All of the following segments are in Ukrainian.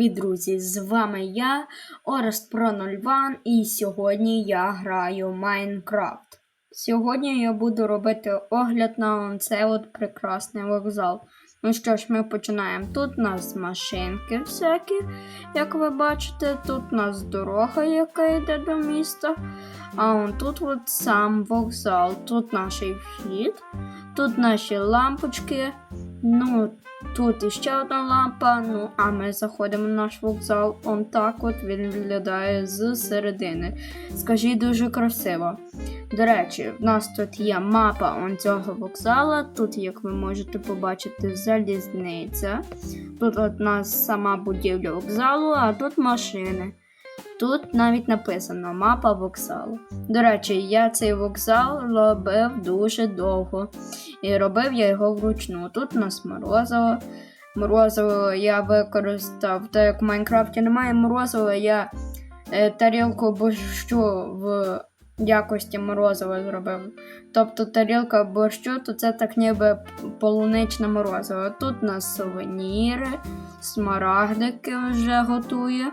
Привіт, друзі! З вами я, Орест Про 01, і сьогодні я граю Майнкрафт. Сьогодні я буду робити огляд на цей от прекрасний вокзал. Ну що ж, ми починаємо. Тут у нас машинки всякі, як ви бачите, тут у нас дорога, яка йде до міста. А он тут от сам вокзал. Тут наш вхід, тут наші лампочки. Ну, Тут іще одна лампа, ну а ми заходимо на наш вокзал. Он так от він виглядає з середини. Скажіть, дуже красиво. До речі, в нас тут є мапа он цього вокзала. Тут, як ви можете побачити, залізниця. Тут от нас сама будівля вокзалу, а тут машини. Тут навіть написано мапа вокзалу. До речі, я цей вокзал робив дуже довго. І робив я його вручну. Тут у нас морозиво. Морозиво я використав, так як в Майнкрафті немає морозива, я е, тарілку борщу в якості морозива зробив. Тобто тарілка борщу, то це так ніби полуничне морозиво. Тут у нас сувеніри, смарагдики вже готує.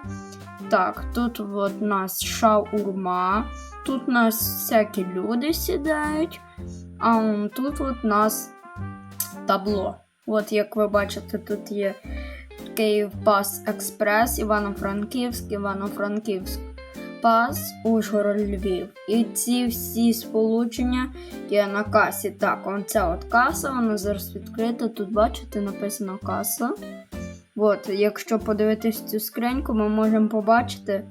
Так, тут от у нас шаурма, тут у нас всякі люди сідають, а тут от у нас табло. От як ви бачите, тут є Київ Пас Експрес, Івано-Франківськ, Івано-Франківськ Пас, Ужгород Львів. І ці всі сполучення є на касі. Так, оця от каса, вона зараз відкрита. Тут бачите, написано каса. От, якщо подивитись цю скриньку, ми можемо побачити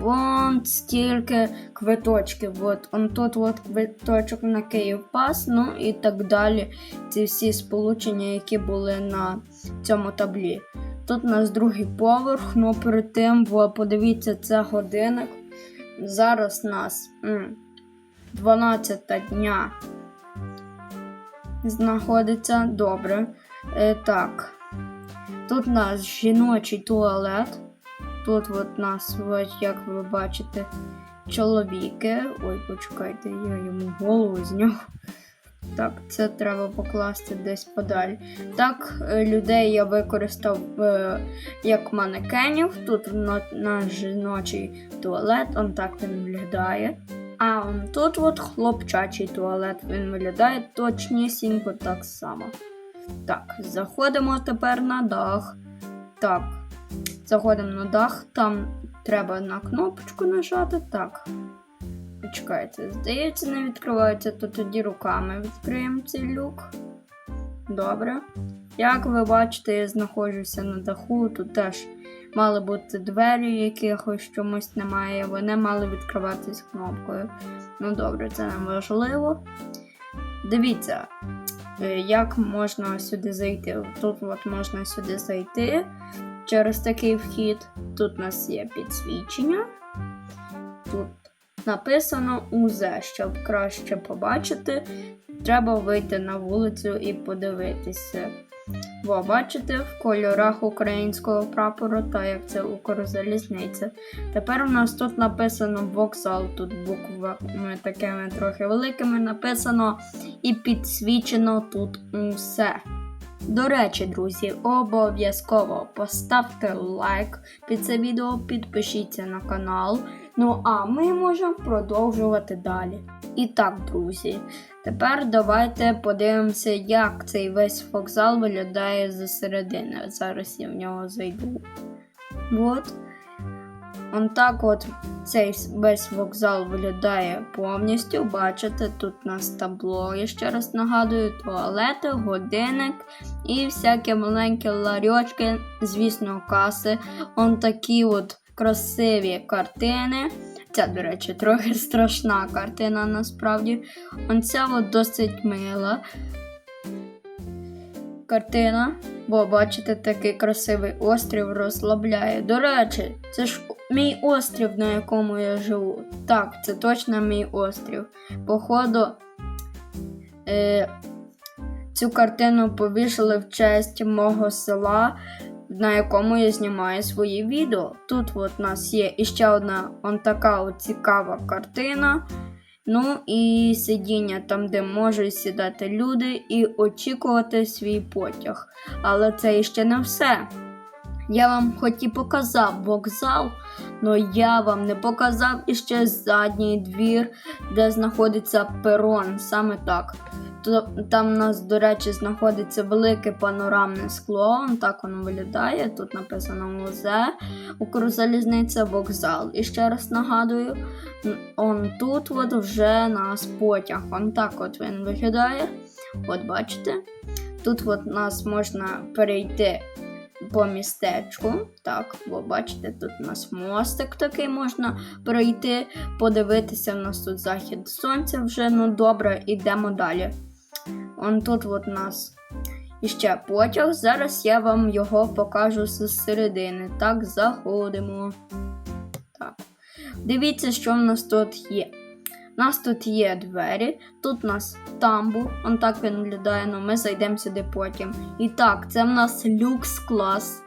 вон стільки квиточків. От, он тут от квиточок на Київ Пас, ну і так далі. Ці всі сполучення, які були на цьому таблі. Тут у нас другий поверх, ну перед тим, бо подивіться, це годинник. Зараз у нас 12 дня знаходиться добре. Е, так. Тут у нас жіночий туалет. Тут от нас, як ви бачите, чоловіки. Ой, почекайте, я йому голову зняв. Так, це треба покласти десь подалі. Так, е, людей я використав е, як манекенів. Тут на, наш жіночий туалет, он так він виглядає. А он тут от хлопчачий туалет, він виглядає точнісінько так само. Так, заходимо тепер на дах. Так, заходимо на дах, там треба на кнопочку нажати. Так. Почекайте, здається, не відкривається, то тоді руками відкриємо цей люк. Добре. Як ви бачите, я знаходжуся на даху, тут теж мали бути двері, якихось чомусь немає. Вони мали відкриватись кнопкою. Ну добре, це не важливо. Дивіться, як можна сюди зайти. Тут от можна сюди зайти через такий вхід. Тут у нас є підсвічення. Тут написано УЗ, щоб краще побачити. Треба вийти на вулицю і подивитися. Бо бачите, в кольорах українського прапору, та як це Укрзалізниця. Тепер у нас тут написано вокзал, тут буквами такими трохи великими написано і підсвічено тут усе. До речі, друзі, обов'язково поставте лайк під це відео, підпишіться на канал. Ну а ми можемо продовжувати далі. І так, друзі, тепер давайте подивимося, як цей весь вокзал виглядає зі середини. Зараз я в нього зайду. От. Он так от цей весь вокзал виглядає повністю. Бачите, тут у нас табло, я ще раз нагадую, туалети, годинник і всякі маленькі ларьочки, звісно, каси. Он такі от красиві картини. Ця, до речі, трохи страшна картина насправді. Он ця от досить мила картина. Бо, бачите, такий красивий острів розслабляє. До речі, це ж мій острів, на якому я живу. Так, це точно мій острів. Походу, е, цю картину повішали в честь мого села, на якому я знімаю свої відео. Тут от у нас є іще одна он така от цікава картина. Ну і сидіння там, де можуть сідати люди і очікувати свій потяг. Але це іще не все. Я вам хоч і показав вокзал, але я вам не показав іще задній двір, де знаходиться перон, саме так. Там у нас, до речі, знаходиться велике панорамне скло. Так воно виглядає. Тут написано музей, Укрзалізниця, вокзал. І ще раз нагадую, он тут от вже нас потяг. Он так от він виглядає. От бачите? Тут от нас можна перейти по містечку. Так, бо бачите, тут у нас мостик такий можна пройти, подивитися. У нас тут захід сонця вже. Ну добре, йдемо далі. Он тут от у нас іще потяг. Зараз я вам його покажу з середини. Так, заходимо. Так. Дивіться, що в нас тут є. У нас тут є двері, тут у нас тамбур, он так він виглядає, але ми зайдемо сюди потім. І так, це в нас люкс клас.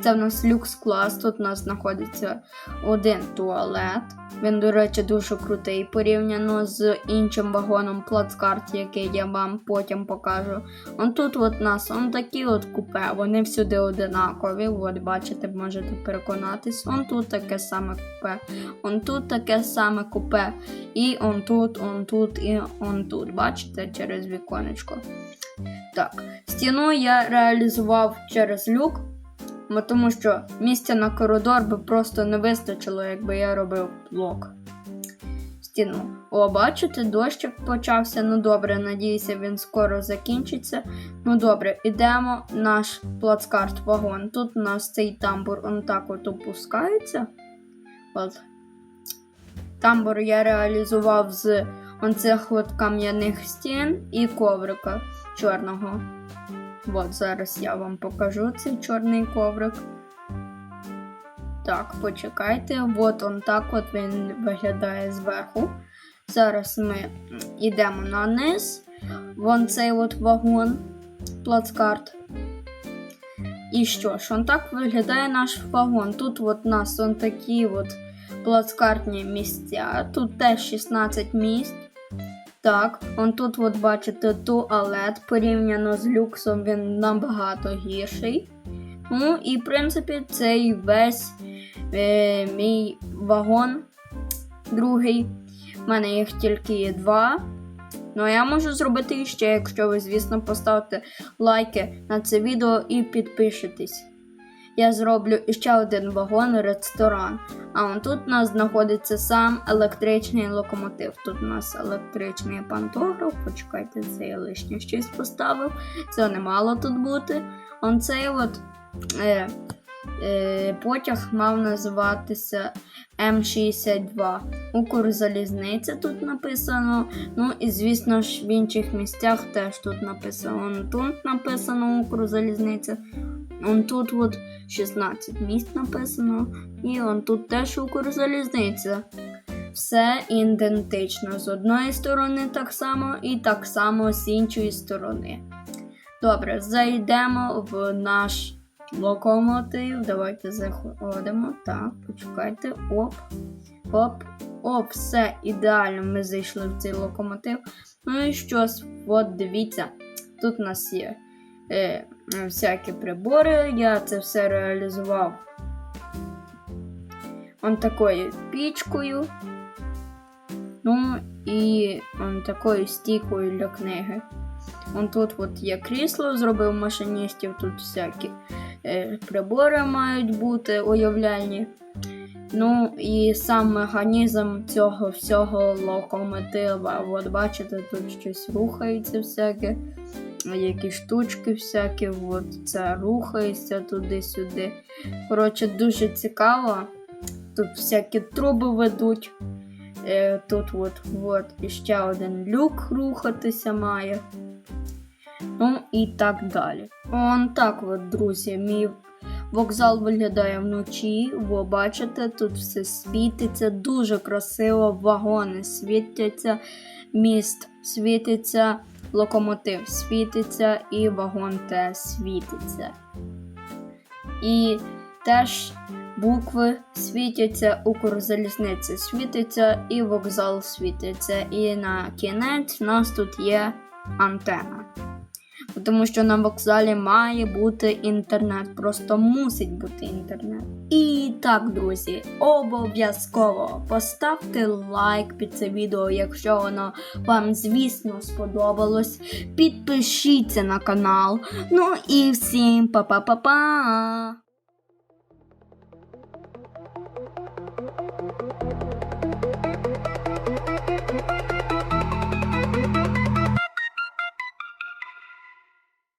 Це в нас люкс клас. Тут у нас знаходиться один туалет. Він, до речі, дуже крутий порівняно з іншим вагоном плацкарт, який я вам потім покажу. Он тут от нас он такі от купе, вони всюди одинакові. От бачите, можете переконатись. Он тут таке саме купе. Он тут таке саме купе. І он тут, он тут і он тут. Бачите, через віконечко. Так, стіну я реалізував через люк. Тому що місця на коридор би просто не вистачило, якби я робив блок. Стіну. О, бачите, дощик почався. Ну добре, надіюся, він скоро закінчиться. Ну добре, ідемо наш плацкарт вагон. Тут у нас цей тамбур он так от опускається. От. Тамбур я реалізував з оцих от кам'яних стін і коврика чорного. От зараз я вам покажу цей чорний коврик. Так, почекайте. От он так от він виглядає зверху. Зараз ми йдемо на низ. Вон цей от вагон, плацкарт. І що ж, он так виглядає наш вагон. Тут от у нас он такі от плацкартні місця. Тут теж 16 місць. Так, он тут, от бачите, туалет порівняно з люксом він набагато гірший. Ну, і в принципі, цей весь е, мій вагон другий. У мене їх тільки є два. Ну, я можу зробити іще, якщо ви, звісно, поставите лайки на це відео і підпишетесь. Я зроблю іще один вагон-ресторан. А он тут у нас знаходиться сам електричний локомотив. Тут у нас електричний пантограф. Почекайте, це я лишнє щось поставив. Це не мало тут бути. Он цей от е, е, потяг мав називатися М62. Укрзалізниця тут написано. Ну і звісно ж в інших місцях теж тут написано. Тут написано Укрзалізниця. Он тут от 16 місць написано. І он тут теж Укрзалізниця. Все ідентично. З одної сторони так само, і так само з іншої сторони. Добре, зайдемо в наш локомотив. Давайте заходимо. Так, почекайте. Оп. Оп. Оп, все ідеально. Ми зайшли в цей локомотив. Ну і щось, от дивіться, тут у нас є е, всякі прибори. Я це все реалізував он такою пічкою. Ну і он такою стійкою для книги. Он тут от є крісло, зробив машиністів, тут всякі е, прибори мають бути уявляльні. Ну і сам механізм цього всього локомотива. От бачите, тут щось рухається всяке, які штучки всякі, от це рухається туди-сюди. Коротше, дуже цікаво. Тут всякі труби ведуть. Е, Тут от, от іще один люк рухатися має. Ну і так далі. Он так от, друзі, мій вокзал виглядає вночі. Ви бачите, тут все світиться, дуже красиво, вагони світяться, міст світиться, локомотив світиться і вагон теж світиться. І теж букви світяться, Укрзалізниця світиться, і вокзал світиться. І на кінець у нас тут є антена. Тому що на вокзалі має бути інтернет, просто мусить бути інтернет. І так, друзі, обов'язково поставте лайк під це відео, якщо воно вам, звісно, сподобалось. Підпишіться на канал. Ну і всім па-па-па-па!